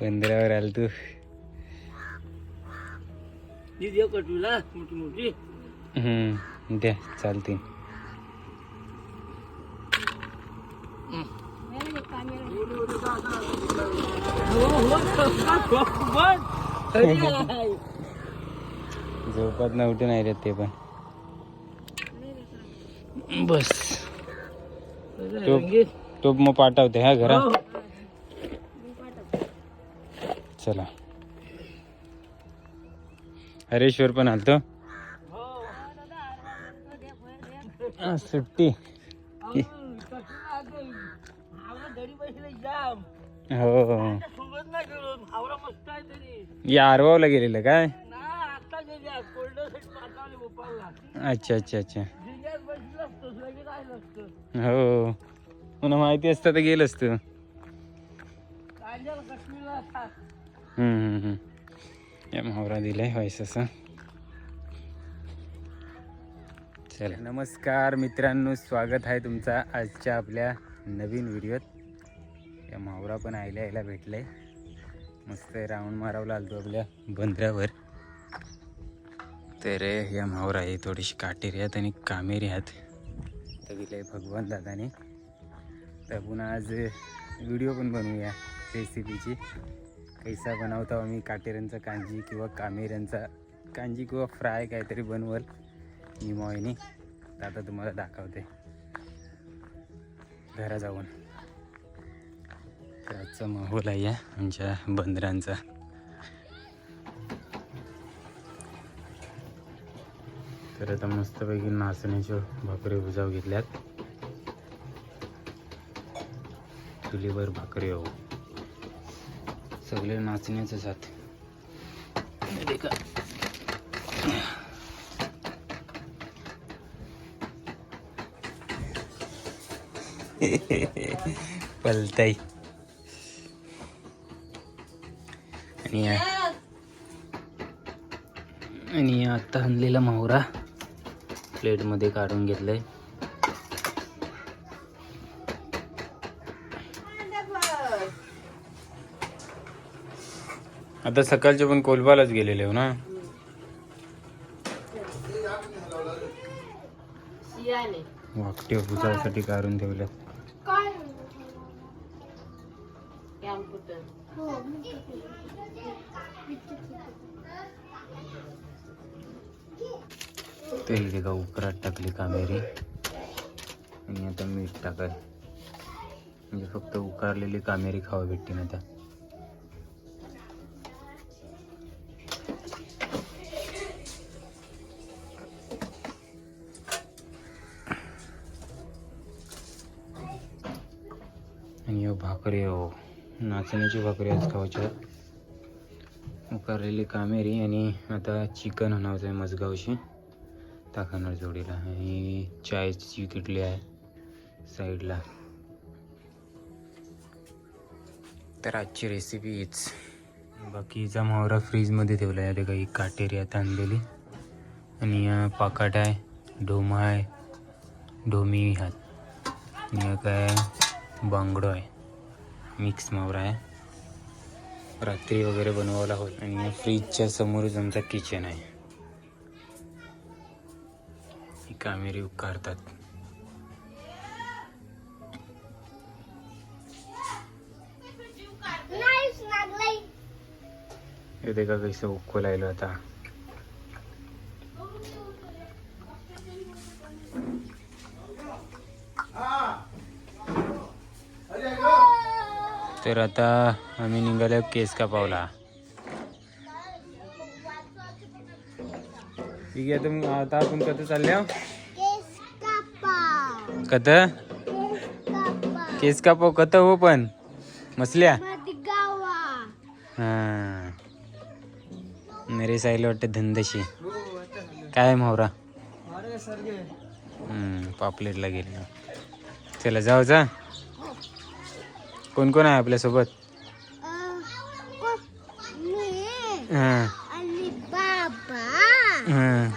बंदरावर आल तू दीदी कटूला मोठी मोठी हम्म द्या चालते झोपात न उठून आहे ते पण बस टोप टोप मग पाठवते हा घरात चला. हरेश्वर पण आलतो. हा, सुट्टी. हो. या आरवावला गेलेलं काय? अच्छा अच्छा अच्छा. हो. पुन्हा माहिती असतं तर गेलं असतं. कांद्याला काश्मीरला खा हम्म, हम्म, हम्म. या म्हावरा दिलाय व्हायस असं. चला. नमस्कार मित्रांनो स्वागत आहे तुमचा आजच्या आपल्या नवीन व्हिडिओत. या मावरा पण आयला यायला भेटलाय. मस्त राऊंड मारावला आलतो आपल्या बंदरावर. तर या मावरा आहे थोडीशी काटेरी आहेत आणि कामेरी आहेत. तर दिलंय भगवान दादाने. तर पुन्हा आज व्हिडिओ पण बनवूया रेसिपीची कैसा बनवतो आम्ही काटेऱ्यांचा कांजी किंवा कामेऱ्यांचा कांजी किंवा फ्राय काहीतरी बनवल निमॉयनी तर आता तुम्हाला दाखवते. घरा जाऊन. तर आजचा माहोल आहे या आमच्या बंदरांचा. तर आता मस्तपैकी नाचण्याचे भाकरी बुजाव घेतल्यात. चुलीवर भाकरी हो. सगळे नाचण्याचं साथ हे पलताई. आणि या- आणि आता आणलेला मावरा प्लेटमध्ये काढून घेतलंय. आता सकाळचे पण कोलबालाच गेलेले हो ना? वाकटे बुजासाठी काढून ठेवले. तेल दे का उकरात टाकली कामेरी. आणि आता मीठ टाकाय. म्हणजे फक्त उकारलेली कामेरी खावा भेटते ना आता नाचण्याची भाकरी आज खावायच्या उकारलेली कामेरी आणि आता चिकन आणायचं आहे मजगावशी. टाकणार जोडीला. आणि चायची किटली आहे साईडला. तर आजची रेसिपी हीच. बाकीचा मावरा फ्रीजमध्ये ठेवला आहे. ते काही काटेरी आहे आणलेली आणि या पाकाट आहे ढोमा आहे ढोमी हात. आणि काय बांगडो आहे. मिक्स मावरा आहे. रात्री वगैरे बनवायला होत आणि फ्रीजच्या समोरच आमचा किचन आहे. ही कामेरी उकारतात. हे देखा कैसे लायलो आता. तर आता आम्ही निघालो केस कापावला ठीक आहे तर आता आपण कसं चालल्या? कत केस कापव कत हो पण? मसल्या? हा. नरे साईला वाटतं धंदशी. काय मावरा? पापलेटला गेले चला जाऊ जा. कोण कोण आहे आपल्यासोबत? हा. हा.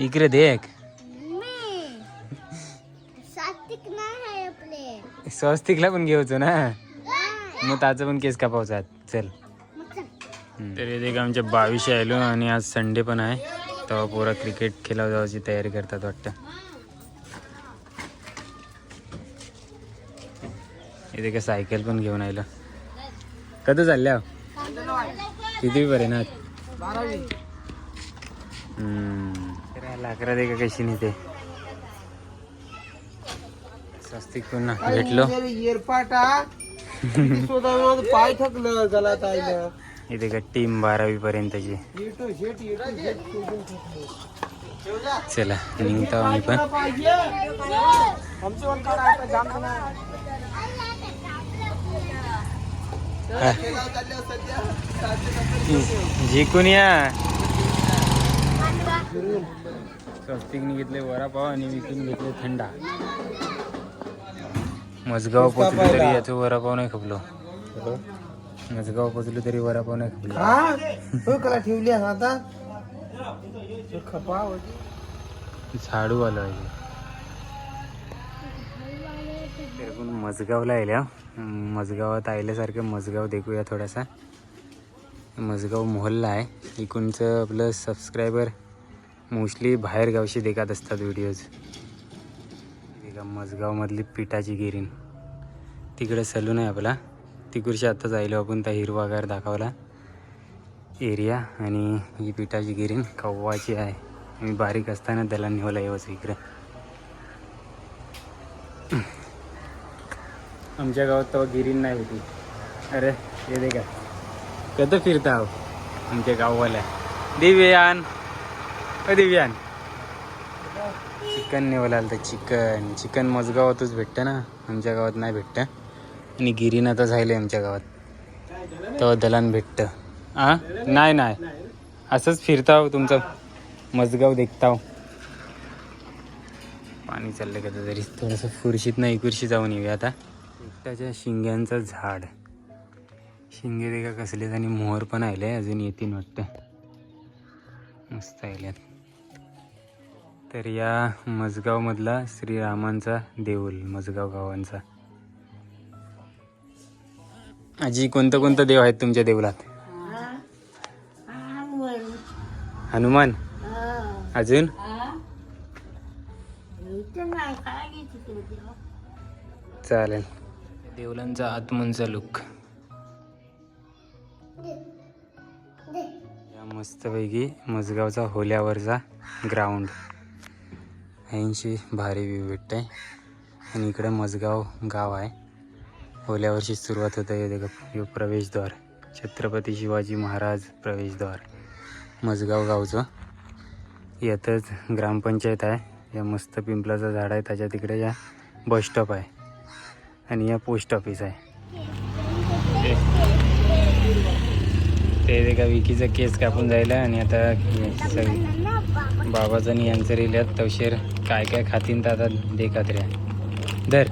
इकडे देख. स्वस्तिकला पण घेऊचो ना? मग त्याचं पण केस कापावचा चल. तर इथे आमच्या बावीसशे आलो आणि आज संडे पण आहे. तेव्हा पोरा क्रिकेट खेळायला जायची तयारी करतात वाटतं. इथे का सायकल पण घेऊन आलं कधी चालल्या? किती पर्यंत? लाकडा दे का कशी नाही ते स्वस्तिक पुन्हा भेटलो. पाय थकलं गला इथे का टीम बारावी पर्यंतची. चला निघतो आम्ही पण पाहिजे आमचं वन काढा आता जाम नाही. हा. जिंकून या. स्वस्तिकने घेतले वडापाव आणि विकून घेतले थंडा. मजगाव पोचलो तरी याचं वडापाव नाही खपलो. मजगाव पोचलो तरी वडापाव नाही खपलो. कला ठेवली आता? खपा. झाडू आलं मजगावला आल्या मजगावात आल्यासारखं मजगाव देखूया थोडासा. मजगाव मोहल्ला आहे. इकडचं आपलं सबस्क्रायबर मोस्टली बाहेर गावशी देखत असतात व्हिडिओज एका मजगावमधली पिठाची गिरीन तिकडे सलून आहे आपला. तिकडशी आत्ताच जायलो आपण त्या हिरवागार दाखवला एरिया आणि ही पिठाची गिरीन कव्वाची आहे. मी बारीक असताना त्याला नेवला येऊच इकडे. आमच्या गावात तेव्हा गिरीन नाही होती. अरे हे दे का? कधी फिरता हो? आमच्या गाववाल्या. दिव्यान. अ दिव्यान. चिकन नेवला आलं तर चिकन. चिकन मजगावातच भेटतं ना? आमच्या गावात नाही भेटतं. आणि गिरीन आता झालं आमच्या गावात. तेव्हा दलान भेटतं. हां नाही नाही. असंच फिरताव हो तुमचं. मजगाव देखता हो. पाणी चाललं का तरी? थोडंसं फुरशीत नाही कुरशी जाऊन येऊया आता. एकट्याच्या शिंग्यांचं झाड. शिंगे ते का कसलेत आणि मोहर पण आले अजून येतील वाटतं. मस्त आल्यात तर या मजगावमधला श्रीरामांचा देऊळ मजगाव गावांचा. आजी कोणतं कोणतं देव आहेत तुमच्या देवलात हनुमान. अजून? चालेल. देवलांचा आतमनचा लुक. या मस्तपैकी मजगावचा होल्यावरचा ग्राउंड ऐंशी भारी व्ह्यू भेटत आहे आणि इकडं मजगाव गाव आहे. होल्यावरची सुरुवात होत आहे. देखा प्रवेशद्वार. छत्रपती शिवाजी महाराज प्रवेशद्वार. मजगाव गावचं. यातच ग्रामपंचायत आहे. या मस्त पिंपलाचं झाड आहे. त्याच्या तिकडे या बस स्टॉप आहे. आणि या पोस्ट ऑफिस आहे. ते ते का विकीचा केस कापून जायला आणि आता हे सगळी बाबाचं आणि यांचं रिल्यात तवशेर काय काय खातीन तर आता देखात रे. धर.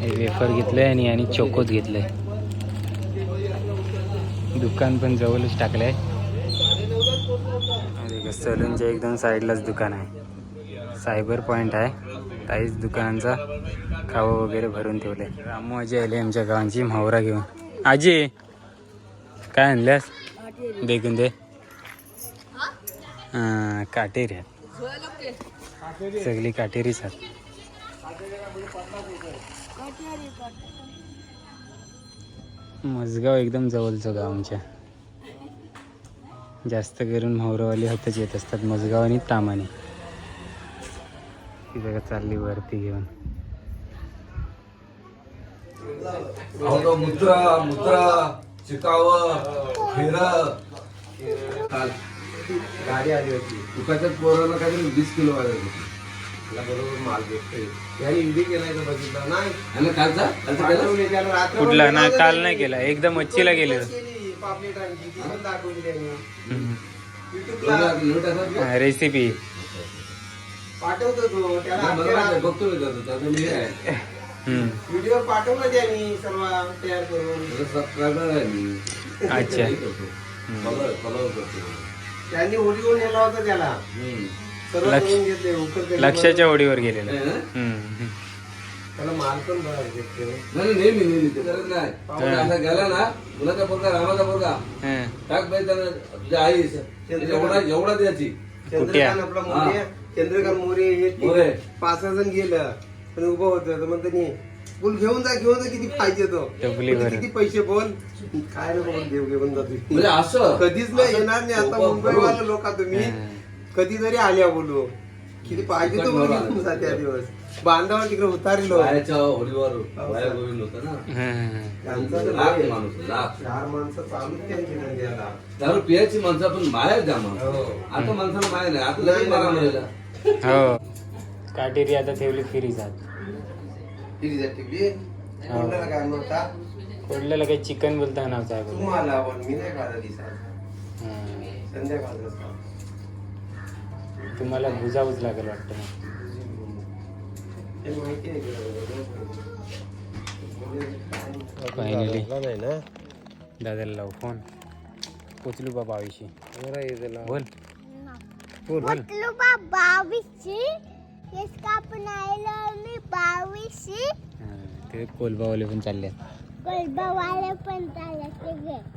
हे वेफर घेतलंय आणि आणि चोकोच घेतलंय. दुकान पण जवळच टाकलंय. सलूनच्या एकदम साईडलाच दुकान आहे. सायबर पॉईंट आहे. ताईच दुकानांचा. खावं वगैरे भरून ठेवलंय रामू आजी आले आमच्या गावांची म्हावरा घेऊन. आजी काय आणल्यास? देखून दे. हां काटेरी आहेत. सगळी काटेरीच आहेत. मजगाव एकदम जवळचं गाव आमच्या. जास्त करून म्हावरावाले हातच येत असतात मजगाव आणि तामाने. ती बघा चालली वरती घेऊन. अहो मुद्रा मुद्रा शिकावं फिर काल गाडी आली होती. दुकानात पोरांना काहीतरी वीस किलो वाजत होती. मला बरोबर माल भेटतोय. याने इंडी केलाय का बघितला नाही. आणि कालचा? कालचा केला? त्याला कुठला? ना काल नाही केला. एकदा मच्छीला गेले केली, पापलेट आणली, ती पण दाखवली त्यांनी. लोक- लोक असतात ना? रेसिपी पाठवतो तो त्याला बघतो मी व्हिडिओ पाठवला त्यांनी सर्व तयार करून सबस्क्रायबर आहे मी. अच्छा हे करतो. Follow- follow करतो. त्यांनी व्हिडिओ नेला होता त्याला हम्म. सर्व लक्ष- करून घेतले उकर लक्षाच्या ओढीवर गेलेला आहे ना? हम्म. त्याला माल पण घेतले नाही नाही, नेहमी नेहमी ते करत नाही पाहुणे असा गेला ना मुलाचा पोरगा रामाचा पोरगा हं. टाक बाई त्याला तुझ्या आई एवढा एवढा द्यायची चंद्रकांत आपला मोरे चंद्रकांत मोरे हे. पाच सहा जण गेलं पण उभं होतं. तर म्हणतो नाही बोल घेऊन जा घेऊन जा किती पाहिजे तो. टपली म्हणजे. किती पैसे बोल. काय नको बोल देव घेऊन जा तुम्ही म्हणजे असं कधीच नाही येणार नाही. आता मुंबई. वाले लोक तुम्ही कधी तरी आल्या बोलू. किती पाहिजे तो बोल. घेऊन जा त्या दिवस. बांधावर तिकडे उतारलो बायाच्या होडीवर बाया गोविंद होता ना. हं. त्यांचा तर लाख लय. माणूस लाख. चार माणसं चालूच त्यांची धंद्याला दारू पियाची माणसं पण माया द्या मग हो. आता माणसाला माया नाही. आता लगेच मारा मिळाला. हो. काटेरी आता ठेवली फिरी जात किती जाते बी? कोणाला काय कोडल्याला काही चिकन बोलता नावचा आहे बोल तुम्हाला पण मी नाही खाल्ला दिसा हं. संध्याकाळचा खा. तुम्हाला बुजावूच लागेल वाटतं मग. ते माहिती आहे Finally. नाही ना दादाला लाव फोन पोचलू बाबा आयुषी. बोल बोल. म्हटलं कापून मी बावीसशे. हं. ते कोलबावाले पण चालले. गलबावाले पण चालले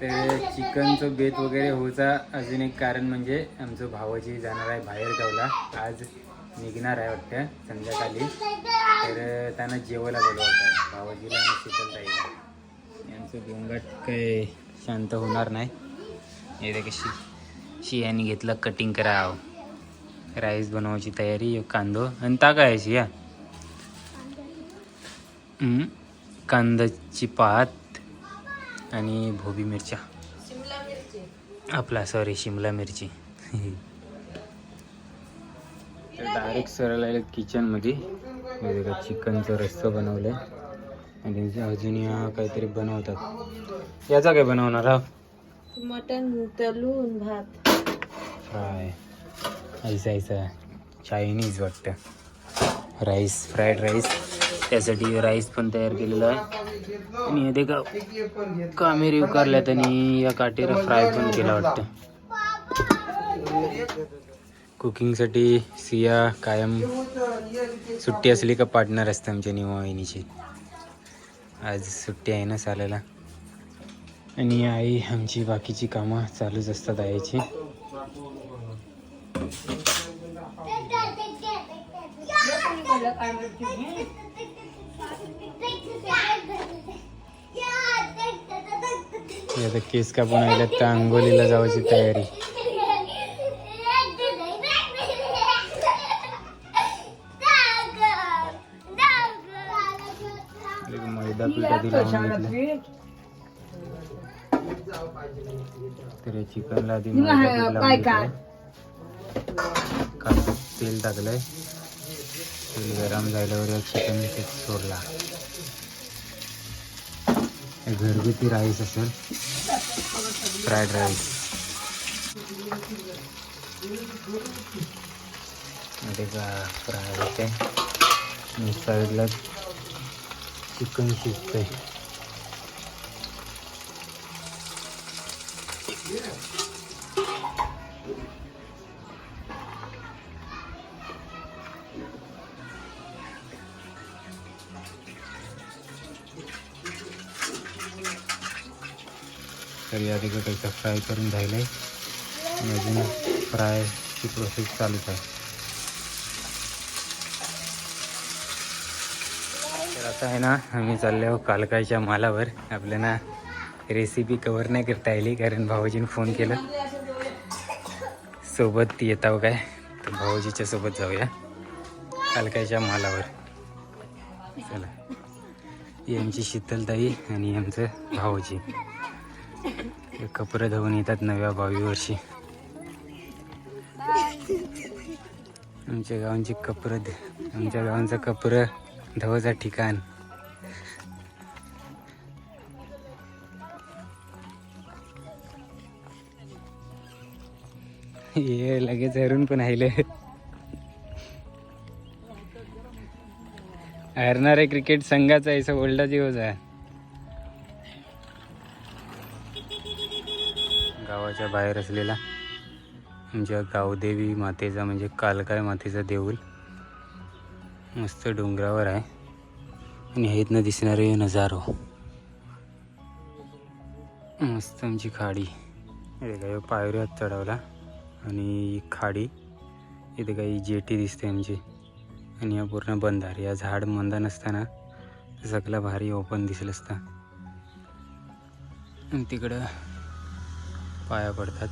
तर चिकनचं बेत वगैरे होचा अजून एक कारण म्हणजे आमचं भावाजी जाणार आहे बाहेर गावला. आज निघणार आहे वाटतं संध्याकाळी. तर त्यांना जेवायला बोलवत आहे. भावाजीला आणि शीतलताईला. यांचं गोंगाट काय शांत होणार नाही. हे कशी शियाने घेतलं. कटिंग कराव. राईस बनवायची तयारी एक कांदो आणि ताका आहे शिया हम्म. कांद्याची पात आणि भोबी मिरच्या. आपला सॉरी शिमला मिरची. डायरेक्ट सरळ आले किचनमध्ये हे बघा चिकनचं रस्सं बनवलं आणि अजून या काहीतरी बनवतात. याचा काय बनवणार आहोत मटन तलून भात. फ्राय ऐसा ऐसा. चायनीज वाटतं. राईस फ्राईड राईस त्यासाठी राईस पण तयार केलेला आहे. आणि हे का कामेरी उकारल्यात आणि या काटेर फ्राय पण केला वाटतं. कुकिंगसाठी सिया कायम सुट्टी असली का पार्टनर असते आमच्या निवा वहिनीची. आज सुट्टी आहे ना चालायला आणि आई आमची बाकीची कामं चालूच असतात आईची. आता केस कापून आल्यात तर आंघोलीला जायची तयारी एक मैदा पीठ आधी लावून घेतलं तर या चिकनला आधी मैदा पीठ तेल टाकलंय. तेल गरम झाल्यावर या चिकन ते सोडला. घरगुती राईस असेल. Fried rice. मध्ये का फ्राय होते आणि साईडला चिकन शिजतंय. तर या त्याचा फ्राय करून झालं आहे अजून फ्रायची प्रोसेस चालूच आहे. तर आता आहे ना आम्ही चाललो आहोत कालकाच्या मालावर. आपल्याला रेसिपी कवर नाही करता येईल कारण भाऊजीने फोन केला. सोबत येताव काय? तर भाऊजीच्या सोबत जाऊया. कालकाच्या मालावर. चला. यांची आमची शीतलताई आणि आमचं भाऊजी. हे कपडे धुवून येतात नव्या बावी वर्षी आमच्या गावांची कपडे आमच्या गावांचं कपडं धवाचं ठिकाण. हे लगेच हरून पण आले हरणारे क्रिकेट संघाचा आहे ओल्डा दिवस आहे. गावाच्या बाहेर असलेला. म्हणजे आमच्या गावदेवी मातेचा म्हणजे कालकाय मातेचा देऊळ. मस्त डोंगरावर आहे. आणि हेतनं दिसणारे नजारो. मस्त आमची खाडी. इथे काही पायऱ्या चढवला आणि खाडी इथे काही जेटी दिसते आमची. आणि हा पूर्ण बंधार. या झाड मंद नसताना सगळा भारी ओपन दिसलं असता. आणि तिकडं पाया पडतात.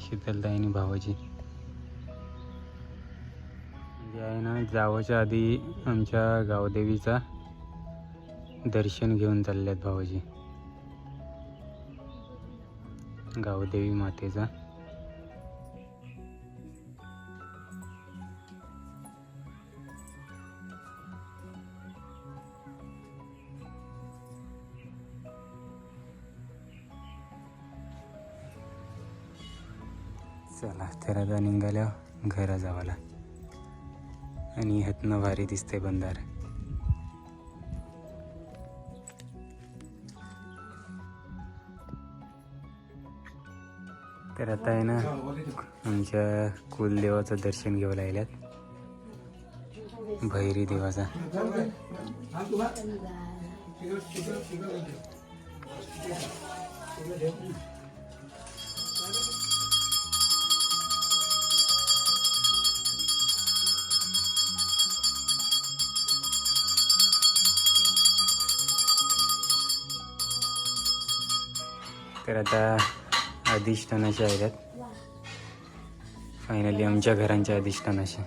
शीतलताई आणि भावाची. म्हणजे आहे ना जावाच्या आधी आमच्या गावदेवीचा दर्शन घेऊन चालल्यात भावाजी. गावदेवी मातेचा. चला तर आता निघाल्या घरा जावाला आणि ह्यातनं भारी दिसते बंधार. तर आता आहे ना आमच्या कुलदेवाचं दर्शन घेऊ लागल्यात. भैरी देवाचा. तर आता अधिष्ठानाचे आल्यात फायनली आमच्या घरांच्या अधिष्ठानाचे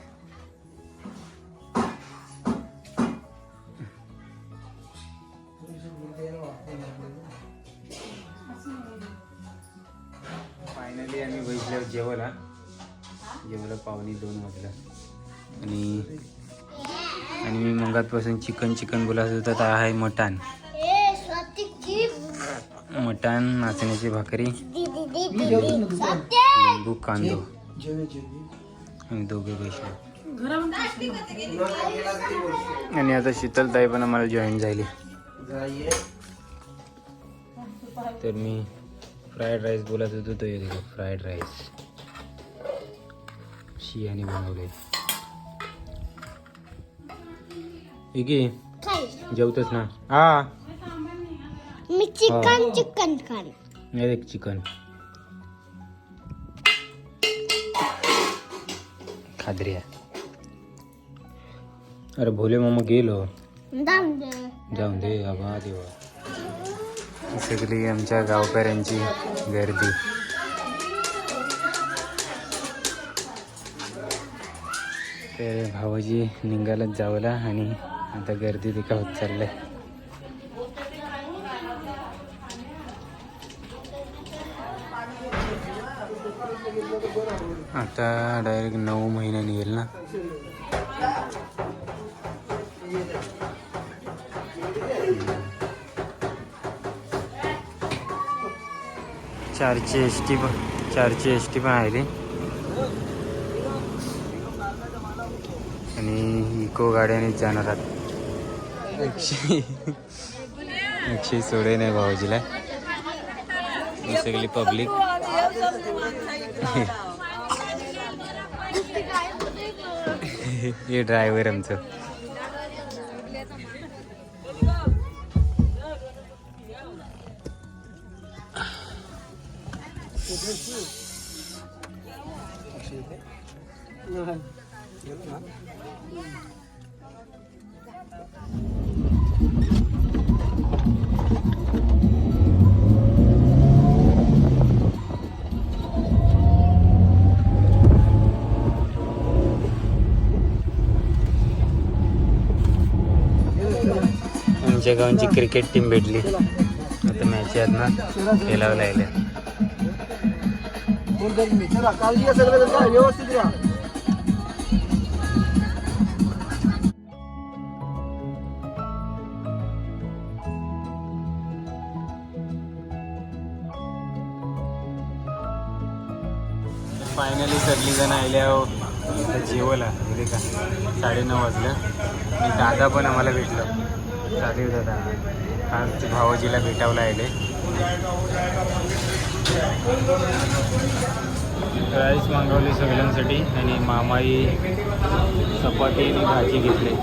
फायनली आम्ही बघितलं जेवला जेवला पावणे दोन वाजला. आणि आणि मी मंगातपासून चिकन चिकन बोलत होतं तर आहे मटण. मटण नाचण्याची भाकरी लिंबू कांदो. आम्ही दोघे बसलो. आणि आता शीतलताई पण आम्हाला जॉईन झाली. तर मी फ्राईड राईस बोलत होतो तो येतो फ्राईड राईस शियाने बनवले ठीक आहे जेवतोच ना? हा. चिकन चिकन खान एक चिकन. खाद्रिया. अरे भोले मामा गेलो. जाऊन दे. जाऊन दे आबा देवा. सगळी आमच्या गावकऱ्यांची गर्दी. तर भावाजी निघालच जावला आणि आता गर्दी देखा होत चाललंय. आता डायरेक्ट नऊ महिन्यानी येईल ना. चारची एस टी पण चारची एस टी पण आहे आणि इको गाड्यानेच जाणार आहात. एकशे एकशे सोडे नाही भाऊजीला. सगळी पब्लिक हे ड्रायव्हर आमचं आमच्या गावांची क्रिकेट टीम भेटली. आता मॅच आहेत ना खेळावं लागल्या फायनली सगळी जण आल्या इथं जेवला म्हणजे का? साडेनऊ वाजलं. आणि दादा पण आम्हाला भेटलं. राजीव दादा. आज भावाजीला भेटावला आले. राईस मागवली सगळ्यांसाठी आणि मामाई चपाती आणि भाजी घेतली.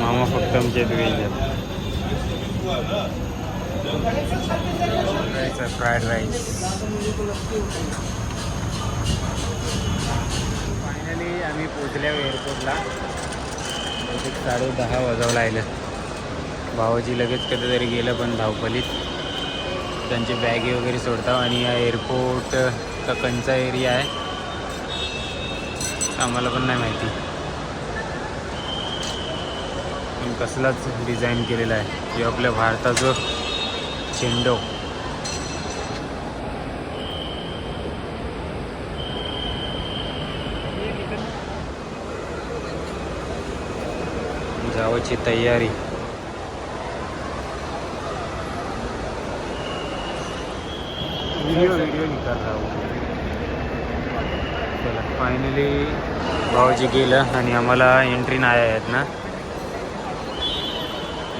मामा फक्त आमच्या इथे फ्राईड राईस फायनली आम्ही पोचल्या एअरपोर्टला बहुतेक साडे दहा वाजवला आलं भावाजी लगेच कधीतरी गेलं पण धावपलीत त्यांचे बॅगे वगैरे सोडता आणि हा एअरपोर्टचा कंचा एरिया आहे. आम्हाला पण नाही माहिती. कसलाच डिझाईन केलेला आहे. हे आपल्या भारताचं चेंडो जावाची तयारी. व्हिडिओ व्हिडिओ निकाल चला फायनली भाऊजी गेलं आणि आम्हाला एंट्री नाही आहेत ना.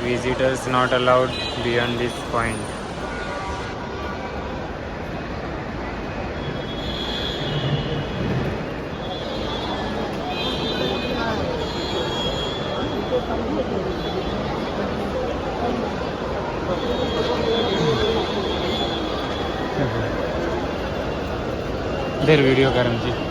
Visitors not allowed beyond this point video कर आमची